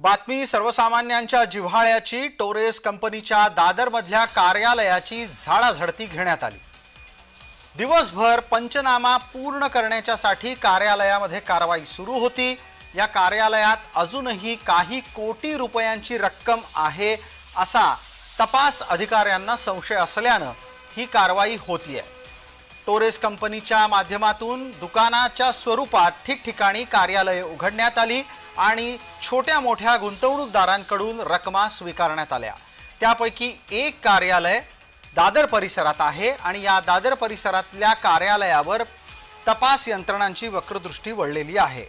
बातमी सर्वसामान्यांच्या जिव्हाळ्याची टोरेस कंपनीच्या दादरमधल्या कार्यालयाची झाडाझडती घेण्यात आली. दिवसभर पंचनामा पूर्ण करण्याच्यासाठी कार्यालयामध्ये कारवाई सुरू होती. या कार्यालयात अजूनही काही कोटी रुपयांची रक्कम आहे असा तपास अधिकाऱ्यांना संशय असल्यानं ही कारवाई होतीये टोरेस कंपनीच्या माध्यमातून दुकानाच्या स्वरूपात ठिकठिकाणी कार्यालये उघडण्यात आली. आणि छोट्या मोठ्या गुंतवणूकदारांकडून रकमा स्वीकारण्यात आल्या. त्यापैकी एक कार्यालय दादर परिसरात आहे आणि या दादर परिसरातल्या कार्यालयावर तपास यंत्रणांची वक्रदृष्टी वळलेली आहे.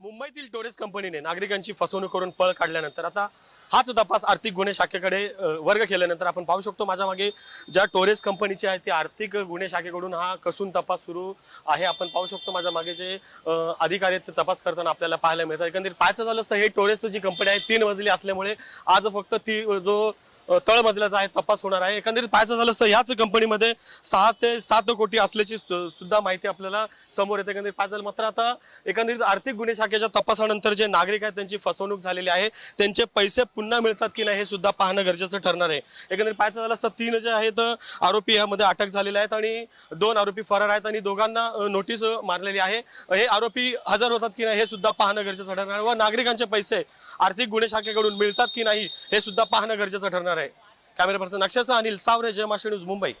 मुंबईतील टोरेस कंपनीने नागरिकांची फसवणूक करून पळ काढल्यानंतर आता हाच तपास आर्थिक गुन्हे शाखेकडे वर्ग केल्यानंतर आपण पाहू शकतो. माझ्या मागे ज्या टोरेस कंपनीची आहे ती आर्थिक गुन्हे शाखेकडून हा कसून तपास सुरू आहे. आपण पाहू शकतो माझ्या मागे जे अधिकारी आहेत ते तपास करताना आपल्याला पाहायला मिळतात. एकंदरीत पाहायचं झालं तर हे टोरेसची जी कंपनी आहे तीन मजली असल्यामुळे आज फक्त ती जो तळमजल्याचा आहे तपास होणार आहे. एकंदरीत पाहायचं झालं तर ह्याच कंपनीमध्ये सहा ते सात कोटी असल्याची सु- सुद्धा माहिती आपल्याला समोर येते. एकंदरीत पाहायचं झालं मात्र आता एकंदरीत आर्थिक गुन्हे शाखेच्या तपासानंतर जे नागरिक आहेत त्यांची फसवणूक झालेली आहे. त्यांचे पैसे पुन्हा मिळतात की नाही हे सुद्धा पाहणं गरजेचं ठरणार आहे. एकंदरीत पाहायचं झालं तर तीन जे आहेत आरोपी यामध्ये अटक झालेले आहेत आणि दोन आरोपी फरार आहेत आणि दोघांना नोटीस मारलेली आहे. हे आरोपी हजर होतात की नाही हे सुद्धा पाहणं गरजेचं ठरणार आहे व नागरिकांचे पैसे आर्थिक गुन्हे शाखेकडून मिळतात की नाही हे सुद्धा पाहणं गरजेचं ठरणार आहे. कॅमेरा पर्सन अक्षरशः अनिल सावरे जय माशे न्यूज मुंबई.